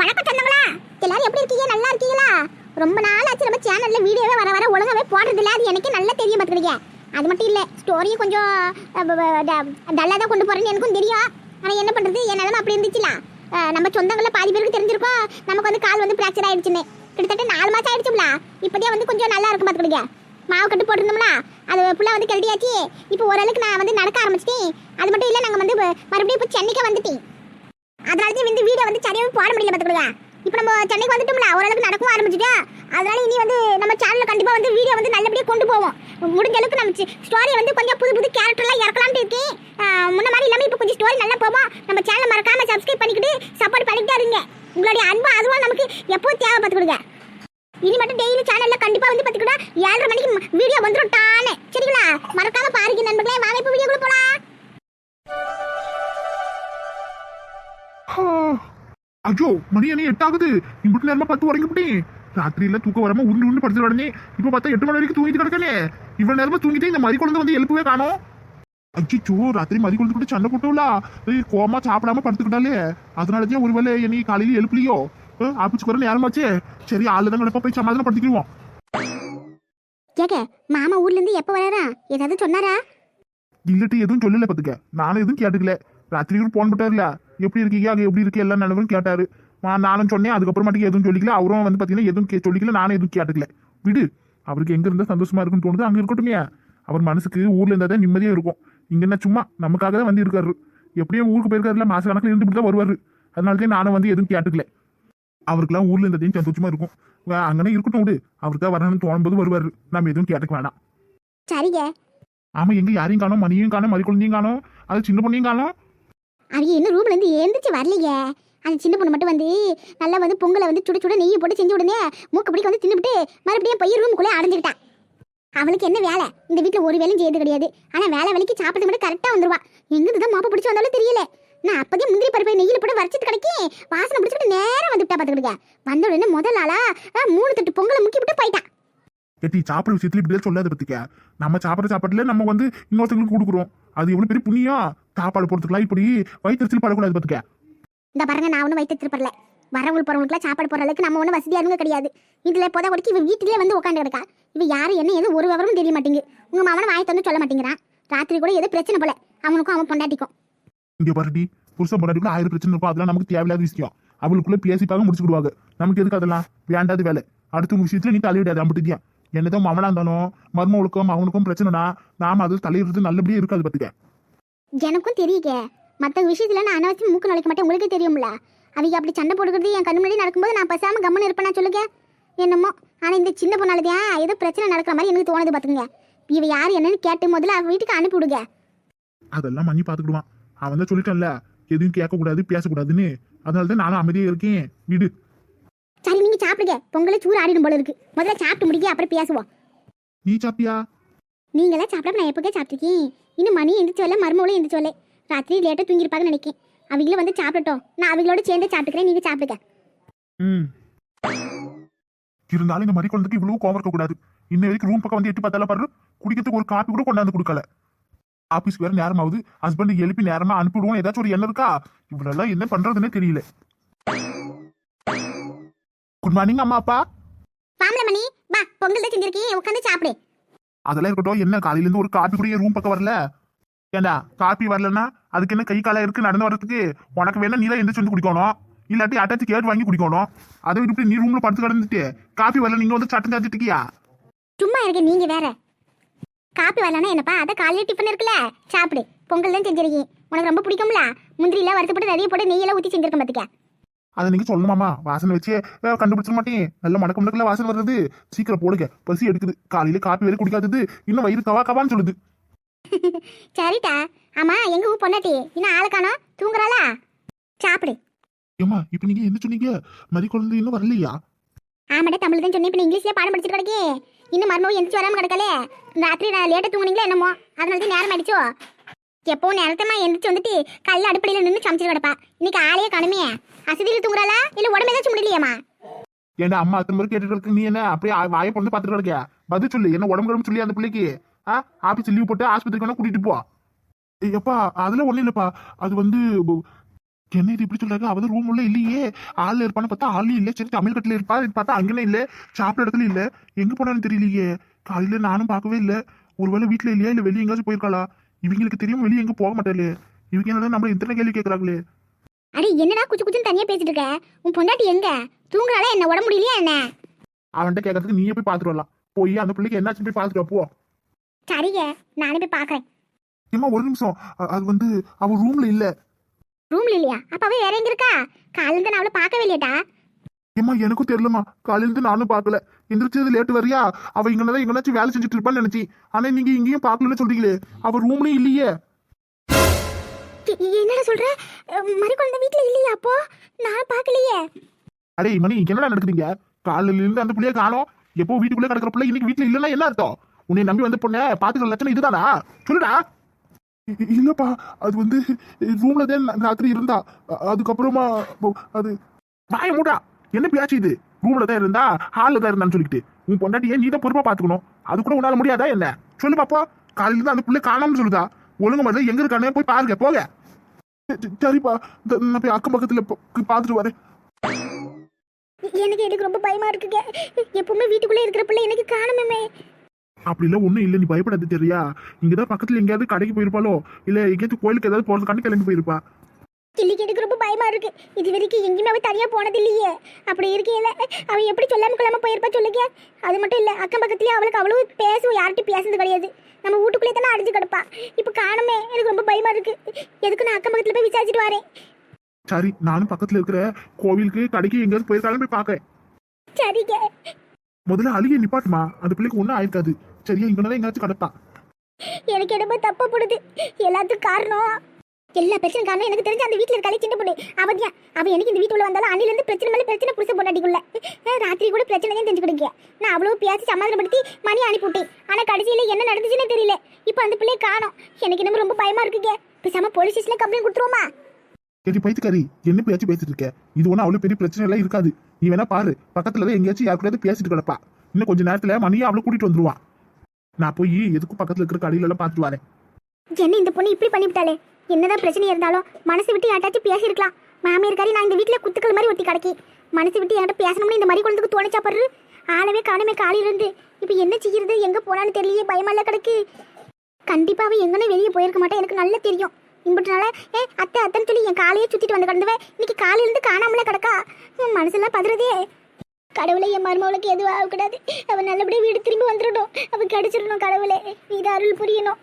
வணக்கம் சொந்தங்களா எல்லாரும் எப்படி இருக்கீங்க? நல்லா இருக்கீங்களா? ரொம்ப நாள் ஆச்சு நம்ம சேனல்ல வீடியோவே வர வர ஒழுங்காவே போடுறது இல்ல அது எனக்கு நல்லா தெரியும் பார்த்துக்கிட்டீங்க அது மட்டும் இல்ல ஸ்டோரியும் கொஞ்சம் டல்லாக தான் கொண்டு போறேன்னு எனக்கும் தெரியும். ஆனா என்ன பண்றது? என் நிலமை அப்படி இருந்துச்சுல? நம்ம சொந்தங்கள பாதி பேருக்கு தெரிஞ்சிருக்கோம். நமக்கு வந்து கால் வந்து ஃப்ராக்சர் ஆயிடுச்சுன்னு. கிட்டத்தட்ட நாலு மாசம் ஆயிடுச்சுல இப்போதே வந்து கொஞ்சம் நல்லா இருக்கும் பார்த்துக்கிட்டீங்க மாவு கட்டு போட்டிருந்தோம்னா அது ஃபுல்லாக வந்து கழட்டியாச்சு. இப்போ ஓரளவுக்கு நான் வந்து நடக்க ஆரம்பிச்சிட்டேன். அது மட்டும் இல்லை நாங்கள் வந்து மறுபடியும் இப்போ சென்னைக்கு வந்துட்டேன். அதனால தான் இந்த வீடியோ வந்து சரியாவே போட முடியல பார்த்துக்கோங்க. இப்போ நம்ம சென்னைக்கு வந்துட்டோம்ல ஓரளவுக்கு நடக்கவும் ஆரம்பிச்சிட்டா அதனால இனி வந்து நம்ம சேனலில் கண்டிப்பாக வந்து வீடியோ வந்து நல்லபடியாக கொண்டு போவோம். முடிஞ்ச அளவுக்கு நம்ம ஸ்டோரி வந்து கொஞ்சம் புது புது கேரக்டர்லாம் இறக்கலாம்னு இருக்கேன் முன்ன மாதிரி இல்லாமல் இப்போ கொஞ்சம் ஸ்டோரி நல்லா போவோம். நம்ம சேனலை மறக்காம சப்ஸ்கிரைப் பண்ணிக்கிட்டு சப்போர்ட் பண்ணிக்கிட்டே இருங்க. உங்களுடைய அன்பு அதுவும் நமக்கு எப்போ தேவை இனி மட்டும் டெய்லி சேனல்ல கண்டிப்பா வந்து பாத்துக்கிட்டா ஏழரை மணிக்கு வீடியோ வந்துடும் டானே சரிங்களா? மறக்காம பாருங்க நண்பர்களே. வாங்க இப்போ வீடியோ கூட போலாம். ஐயோ மணி என்ன எட்டாகுது. இம்பிட்டு நேரமா பத்து உறங்கிவிட்டேன் ராத்திரியில தூக்கம் வராம உருண்டு உருண்டு படுத்து உடனே இப்ப பார்த்தா எட்டு மணி வரைக்கும் தூங்கிட்டு கிடக்கனே. இவ்வளவு நேரமா தூங்கிட்டே இந்த மறி குழந்தை வந்து எழுப்பவே காணோம். அச்சிச்சோ ராத்திரி மறி குழந்தை கூட சண்டை போட்டோம்ல கோவமா சாப்பிடாம படுத்துக்கிட்டாலே. அதனாலதான் ஒருவேளை என்னை காலையில எழுப்பலையோ? ஆப்பிச்சு வர நேரமாச்சே. சரி ஆளு தான் கிடப்ப போய் சமாதானம் படுத்திக்கிடுவோம் கேக்க மாமா ஊர்ல இருந்து எப்ப வராரா? ஏதாவது சொன்னாரா? இல்லட்டு எதுவும் சொல்லல பாத்துக்க. நானும் எதுவும் கேட்டுக்கல. ராத்திரி கூட போன் போட்டார்ல எப்படி இருக்கீங்க? அங்க எப்படி இருக்கு? எல்லா நிலவரும் கேட்டாரு. நான் நானும் சொன்னேன். அதுக்கப்புறமாட்டிக்கு எதுவும் சொல்லிக்கல. அவரும் வந்து பாத்தீங்கன்னா எதுவும் கே- சொல்லிக்கல. நானும் எதுவும் கேட்டுக்கல. விடு. அவருக்கு எங்க இருந்தா சந்தோஷமா இருக்குன்னு தோணுது அங்க இருக்கட்டுமே. அவர் மனசுக்கு ஊர்ல இருந்தா தான் நிம்மதியா இருக்கும். இங்க என்ன சும்மா நமக்காக தான் வந்து இருக்காரு. எப்படியும் ஊருக்கு போயிருக்காருல. மாச கணக்கில் இருந்துட்டு தான் வருவாரு. அதனால தான் நானும் வந்து எதுவும் கேட்டுக்கல. அவருக்குலாம் ஊர்ல இருந்ததையும் சந்தோஷமா இருக்கும். அங்கனே இருக்கட்டும் விடு. அவருக்கா வரணும்னு தோணும்போது வருவாரு. நம்ம எதுவும் கேட்டுக்க வேண்டாம் சரிங்க. ஆமா எங்க யாரையும் காணோம் மணியும் காணோம் மறி குழந்தையும் காணோம் அது சின்ன பொண்ணையும் காணோம். அவங்க இன்னும் ரூம்ல இருந்து எழுந்திரிச்சு வரலையே. அந்த சின்ன பொண்ணு மட்டும் வந்து நல்லா வந்து பொங்கலை வந்து சுட சுட நெய் போட்டு செஞ்சு உடனே மூக்கு பிடிக்க வந்து தின்னுபிட்டு மறுபடியும் போய் ரூமுக்குள்ளே அடைஞ்சுக்கிட்டா. அவளுக்கு என்ன வேலை? இந்த வீட்டில் ஒரு வேலையும் செய்யறது கிடையாது. ஆனால் வேலை வேலைக்கு சாப்பிட்டு மட்டும் கரெக்டாக வந்துருவா. எங்கிருந்து தான் மாப்ப பிடிச்சி வந்தாலும் தெரியல. நான் அப்போதே முந்திரி பருப்பை நெய்யில் போட்டு வரைச்சது கிடைக்கி வாசனை பிடிச்சிட்டு நேரம் வந்துட்டா பார்த்துக்கிடுங்க. வந்த உடனே முதல் ஆளா மூணு தட்டு பொங்கலை முக்கி விட்டு போயிட்டான் கட்டி சாப்பிட்ற விஷயத்துல இப்படியே சொல்லாத பத்திக்க. நம்ம சாப்பிட்ற சாப்பாட்டுல நம்ம வந்து இன்னொருத்தங்களுக்கு கொடுக்குறோம். அது எவ்வளவு பெரிய புண்ணியம் சாப்பாடு போடுறதுக்குலாம் இப்படி வயிற்றுச்சல் படக்கூடாது பத்துக்க. இந்த பாருங்க நான் ஒன்றும் வயிற்று திருப்பறல வரவங்களுக்கு போறவங்களுக்குலாம் சாப்பாடு போற அளவுக்கு நம்ம ஒன்றும் வசதியானுங்க கிடையாது. இதுல போதா கொடுக்கி இவ வீட்டிலே வந்து உட்காந்து கிடக்கா. இவ யாரு என்ன எது ஒரு விவரமும் தெரிய மாட்டேங்குது. உங்க மாமனை வாயை தந்து சொல்ல மாட்டேங்கிறான் ராத்திரி கூட ஏதோ பிரச்சனை போல. அவனுக்கும் அவன் பொண்டாட்டிக்கும். இங்க பாருடி புருஷன் பொண்டாட்டிக்குள்ள ஆயிரம் பிரச்சனை இருக்கும். அதெல்லாம் நமக்கு தேவையில்லாத விஷயம். அவளுக்குள்ள பேசிப்பாக முடிச்சுக்கிடுவாங்க. நமக்கு எதுக்கு அதெல்லாம்? வேண்டாத வேலை. அடுத்த விஷயத்துல நீ தலையிடாது அம்பிட்டுதியா என்னதான் மவனா இருந்தாலும் மருமகளுக்கும் அவனுக்கும் பிரச்சனைனா நாம அது தலையிடுறது நல்லபடியா இருக்காது பத்துக்க. எனக்கும் தெரியுங்க மற்ற விஷயத்துல நான் அனாவசியம் மூக்கு நுழைக்க மாட்டேன். உங்களுக்கே தெரியும்ல. அவங்க அப்படி சண்டை போட்டுக்கிறது என் கண்ணு முன்னாடி நடக்கும்போது நான் பேசாம கம்மன் இருப்பேனா சொல்லுங்க. என்னமோ. ஆனா இந்த சின்ன பொண்ணாலதான் ஏதோ பிரச்சனை நடக்கிற மாதிரி எனக்கு தோணுது பாத்துங்க இவ யார் என்னன்னு கேட்டு முதல்ல அவ வீட்டுக்கு அனுப்பி விடுங்க அதெல்லாம் மணி பாத்துக்கிடுவான். அவன் தான் சொல்லிட்டான்ல எதுவும் கேட்கக்கூடாது பேசக்கூடாதுன்னு. அதனால தான் நானும் அமைதியா இருக்கேன். விடு. சரி நீங்க சாப்பிடுங்க. பொங்கலை சூறு ஆடிடும் போல இருக்கு. முதல்ல சாப்பிட்டு முடிக்க அப்புறம் பேசுவோம். நீ சாப்பிட்டியா? நீங்களாம் சாப்பிடாம நான் எப்போக்கே சாப்பிட்ருக்கேன் இன்னும் மணி எந்திரிச்சு வரல மருமகளும் எந்திரிச்சு வரல. ராத்திரி லேட்டாக தூங்கியிருப்பாங்கன்னு நினைக்கேன். அவங்களும் வந்து சாப்பிடட்டும். நான் அவங்களோட சேர்ந்து சாப்பிட்டுக்கிறேன் நீங்கள் சாப்பிடுங்க. ம். இருந்தாலும் இந்த மாதிரி குழந்தைக்கு இவ்வளவு கோவம் இருக்க கூடாது இன்ன வரைக்கும் ரூம் பக்கம் வந்து எட்டி பார்த்தால பாரு குடிக்கிறதுக்கு ஒரு காப்பி கூட கொண்டாந்து கொடுக்கல. ஆபீஸ்க்கு வேற நேரம் ஆகுது ஹஸ்பண்ட் எழுப்பி நேரமா அனுப்பிடுவோம் ஏதாச்சும் ஒரு எண்ணம் இருக்கா? இவ்வளவு என்ன பண்றதுன்னே தெரியல. குட் மார்னிங் அம்மா அப்பா. வாமல மணி. வா பொங்கல் தான் செஞ்சிருக்கேன். உட்காந்து சாப்பிடு. அதெல்லாம் இருக்கட்டும் என்ன காலையில இருந்து ஒரு காப்பி கூட ரூம் பக்கம் வரல? ஏண்டா காப்பி வரலன்னா அதுக்கு என்ன கை காலம் இருக்கு நடந்து வர்றதுக்கு? உனக்கு வேணா நீ தான் எந்திரிச்சு வந்து குடிக்கணும். இல்லாட்டி அட்டாச்சு கேட்டு வாங்கி குடிக்கணும். அதை விட்டு நீ ரூம்ல படுத்து கிடந்துட்டு காப்பி வரல நீங்க வந்து சட்டம் சாத்திட்டு இருக்கியா? சும்மா இருக்க நீங்க வேற. காப்பி வரலன்னா என்னப்பா அதை காலையில் டிஃபன் இருக்குல்ல? சாப்பிடு. பொங்கல் தான் செஞ்சிருக்கேன். உனக்கு ரொம்ப பிடிக்கும்ல? முந்திரிலாம் வறுத்துப்பட்டு நிறைய போட்டு நெய்யெல்லாம் ஊற்றி செஞ்சிருக்கேன் பார்த்துக்க அதை நீங்க சொல்லணுமாமா வாசனை வச்சு கண்டுபிடிச்சிட மாட்டேன். நல்ல மணக்க மணக்கல வாசனை வருது சீக்கிரம் போடுங்க. பசி எடுக்குது. காலையில காப்பி வரை குடிக்காதது. இன்னும் வயிறு கவா கவான்னு சொல்லுது. சரிட்டா ஆமா எங்க ஊ பொண்டாட்டி? இன்னும் ஆளை காணோம். தூங்குறாளா? சாப்பிடு. ஏமா இப்ப நீங்க என்ன சொன்னீங்க? மறி குழந்தை இன்னும் வரலையா? ஆமாடா தமிழ் தான் சொன்னேன். இப்போ இங்கிலீஷ்லேயே பாடம் படிச்சுட்டு கிடக்கே. இன்னும் மறுநாள் எந்திரிச்சு வராமல் கிடக்கலே. ராத்திரி நான் லேட்டாக தூங்குனீங்களா என்னமோ? அதனால தான் நேரம் ஆயிடுச்சோ? எப்போ நேரத்தமா எந்திரிச்சு வந்துட்டு கல்ல அடுப்படியில் நின்று சமைச்சிட்டு கிடப்பா. இன்னைக்கு ஆளையே காணுமே. அசதியில் தூங்குறாளா? இல்ல உடம்பு ஏதாச்சும் முடியலையாமா ஏன்டா அம்மா அத்தனை முறை கேட்டுட்டு இருக்கு நீ என்ன அப்படியே வாயை பொண்ணு பாத்துட்டு இருக்கியா பதில் சொல்லு என்ன உடம்பு உடம்பு சொல்லி அந்த பிள்ளைக்கு? ஆ? ஆபீஸ் லீவ் போட்டு ஆஸ்பத்திரிக்கு வேணா கூட்டிட்டு போ. எப்பா அதெல்லாம் ஒண்ணும் இல்லப்பா. அது வந்து என்ன இது இப்படி சொல்றாங்க? அவதான் ரூம் உள்ள இல்லையே. ஆள் இருப்பான்னு பார்த்தா ஆள் இல்ல. சரி தமிழ் கட்டில இருப்பா பார்த்தா அங்கனே இல்ல. சாப்பிட இடத்துல இல்ல. எங்க போனான்னு தெரியலையே. காலையில நானும் பார்க்கவே இல்ல. ஒருவேளை வீட்டுல இல்லையா? இல்ல வெளியே எங்கேயாச்சும் போயிருக்காளா? இவங்களுக்கு தெரியும் வெளியே எங்க போக மாட்டாளே? இவங்க என்னதான் நம்ம இத்தனை கேள்வி கேட்கறாங்களே அடி என்னடா குச்சு குச்சுன்னு தனியா பேசிட்டு இருக்க? உன் பொண்டாட்டி எங்க? தூங்குறாளா என்ன? உடம்பு முடியலையா என்ன? அவன்கிட்ட கேட்கறதுக்கு நீயே போய் பார்த்துட்டு வரலாம். போய் அந்த பிள்ளைக்கு என்னாச்சுன்னு போய் பார்த்துட்டு வா, போ. சரிங்க நானே போய் பாக்குறேன் ஏமா ஒரு நிமிஷம். அது வந்து அவ ரூம்ல இல்ல. ரூம்ல இல்லையா? அப்பாவே வேற எங்க இருக்கா? காலையில இருந்து நான் அவளை பார்க்கவே இல்லையாடா. ஏமா எனக்கும் தெரியலமா காலையில இருந்து நானும் பார்க்கல. எந்திரிச்சது லேட் வரியா? அவ இங்கனதான் எங்கனாச்சும் வேலை செஞ்சுட்டு இருப்பான்னு நினைச்சி ஆனா நீங்க இங்கேயும் பார்க்கலன்னு சொல்றீங்களே. அவ ரூம்லயும் இல்லையே. என்னடா சொல்ற? மறு குழந்தை வீட்ல இல்லையா அப்போ? நான் பார்க்கலையே. அடே மணி என்னடா நடக்குறீங்க காலையில இருந்து அந்த பிள்ளைய காணோம். எப்போ வீட்டுக்குள்ள கிடக்குற பிள்ளை இன்னைக்கு வீட்டுல இல்லைன்னா என்ன அர்த்தம்? உன்னை நம்பி வந்த பொண்ணு பாத்துக்கிற லட்சணம் இதுதானா? சொல்லுடா. இல்லப்பா அது வந்து ரூம்ல தான் ராத்திரி இருந்தா. அதுக்கப்புறமா அது வாய மூடா என்ன பேச்சு இது? ரூம்ல தான் இருந்தா ஹால்ல தான் இருந்தான்னு சொல்லிட்டு உன் பொண்டாட்டியை நீ தான் பொறுப்பா பாத்துக்கணும் அது கூட உன்னால முடியாதா என்ன? சொல்லு பாப்பா. காலையில இருந்து அந்த பிள்ளை காணோம்னு சொல்லுதா. ஒழுங்கு மாதிரி எங்க இருக்கானே போய் பாருங்க போங்க. சரிப்பா நான் போய் அக்கம் பக்கத்துல போ- பார்த்துட்டு வரேன். எனக்கு எனக்கு ரொம்ப பயமா இருக்குங்க. எப்பவுமே வீட்டுக்குள்ளே இருக்கிற பிள்ளை எனக்கு காணுமே அப்படிலாம் ஒண்ணும் இல்ல. நீ பயப்படாது தெரியா? இங்கதான் பக்கத்துல எங்கேயாவது கடைக்கு போயிருப்பாளோ? இல்ல எங்கேயாவது கோயிலுக்கு ஏதாவது போறது கண்டு கிளம்பி போயிருப்பா. கிள்ளிக்கு எனக்கு ரொம்ப பயமா இருக்கு. இது வரைக்கும் எங்கேயுமே அவ தனியா போனது இல்லையே. அப்படி இருக்கையில அவ எப்படி சொல்லாம கொள்ளாம போயிருப்பா சொல்லுங்க? அது மட்டும் இல்ல அக்கம் பக்கத்துலயே அவளுக்கு அவ்வளவு பேசுவோம் யார்கிட்டயும் பேசுறது கிடையாது. நம்ம வீட்டுக்குள்ளே தானே அடிச்சு கிடப்பா. இப்ப காணுமே எனக்கு ரொம்ப பயமா இருக்கு. எதுக்கு நான் அக்கம் பக்கத்துல போய் விசாரிச்சுட்டு வரேன்? சரி நானும் பக்கத்துல இருக்கிற கோவிலுக்கு கடைக்கு எங்கேயாவது போயிருக்காலும் போய் பாக்கேன் சரிங்க. முதல்ல அழுகிய நிப்பாட்டுமா? அந்த பிள்ளைக்கு ஒன்றும் ஆயிருக்காது. சரியா இங்கதான் எங்கேயாச்சும் கிடப்பா. எனக்கு என்னமோ தப்பப்படுது எல்லாத்துக்கும் காரணம் எல்லா பிரச்சனை காரணம் எனக்கு தெரிஞ்ச அந்த வீட்ல இருக்காளே சின்ன பொண்ணு. அவதியா அவ எனக்கு இந்த வீட்டுல வந்தாலும் அன்னில இருந்து பிரச்சனை மேல பிரச்சனை புருஷ பொண்டாட்டிக்குள்ள. ராத்திரி கூட பிரச்சனை தான் தெரிஞ்சு கொடுக்க நான் அவ்வளவு பேசி சமாதானப்படுத்தி மணி அனுப்பிவிட்டேன். ஆனா கடைசியில என்ன நடந்துச்சுன்னு தெரியல. இப்போ அந்த பிள்ளைய காணோம். எனக்கு என்னமோ ரொம்ப பயமா இருக்குங்க. பேசாம போலீஸ் ஸ்டேஷன்ல கம்ப்ளைண்ட் கொடுத்துருவோமா? சரி பைத்துக்காரி என்ன பேச்சு பேசிட்டு இருக்க? இது ஒன்றும் அவ்வளவு பெரிய பிரச்சனை எல்லாம் இருக்காது. நீ வேணா பாரு. பக்கத்துல தான் எங்கேயாச்சும் யாரு கூடயாவது பேசிட்டு கிடப்பா. இன்னும் கொஞ்ச நேரத்துல மணியை அவளை கூட்டிட்டு வந்துருவான் நான் போய் எதுக்கும் பக்கத்துல இருக்கிற கடையில எல்லாம் பார்த்துட்டு வரேன். என்ன இந்த பொண்ணு இப்படி பண்ணிவிட்டாளே? என்னதான் பிரச்சனை இருந்தாலும் மனசு விட்டு யாட்டாச்சும் பேசியிருக்கலாம். மாமியார்காரி நான் இந்த வீட்டில் குத்துக்கள் மாதிரி ஒட்டி கிடக்கி. மனசு விட்டு என்கிட்ட பேசணும்னு இந்த மாதிரி குழந்தைக்கு தோணிச்சா பாரு. ஆளவே காணுமே காலையில இருந்து. இப்போ என்ன செய்யறது? எங்கே போனான்னு தெரியலையே. பயமல்ல கிடக்கு கண்டிப்பாக அவள் எங்கன்னு வெளியே போயிருக்க மாட்டா. எனக்கு நல்லா தெரியும். இம்பிட்டு ஏ அத்தை அத்தைன்னு சொல்லி என் காலையே சுற்றிட்டு வந்து கிடந்துவேன் இன்னைக்கு காலையிலேருந்து காணாமல கிடக்கா? உன் மனசெல்லாம் பதறதே. கடவுளை என் மருமவளுக்கு எதுவும் ஆகக்கூடாது. அவன் நல்லபடியாக வீடு திரும்பி வந்துடணும். அவன் கிடச்சிடணும் கடவுளே. இது அருள் புரியணும்.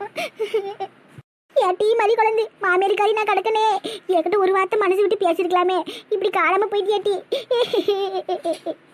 எட்டி மதி குழந்தை. மாமியாரிக்காரி நான் கிடக்கனே. என்கிட்ட ஒரு வார்த்தை மனசு விட்டு பேசியிருக்கலாமே. இப்படி காலாமல் போயிட்டு எட்டி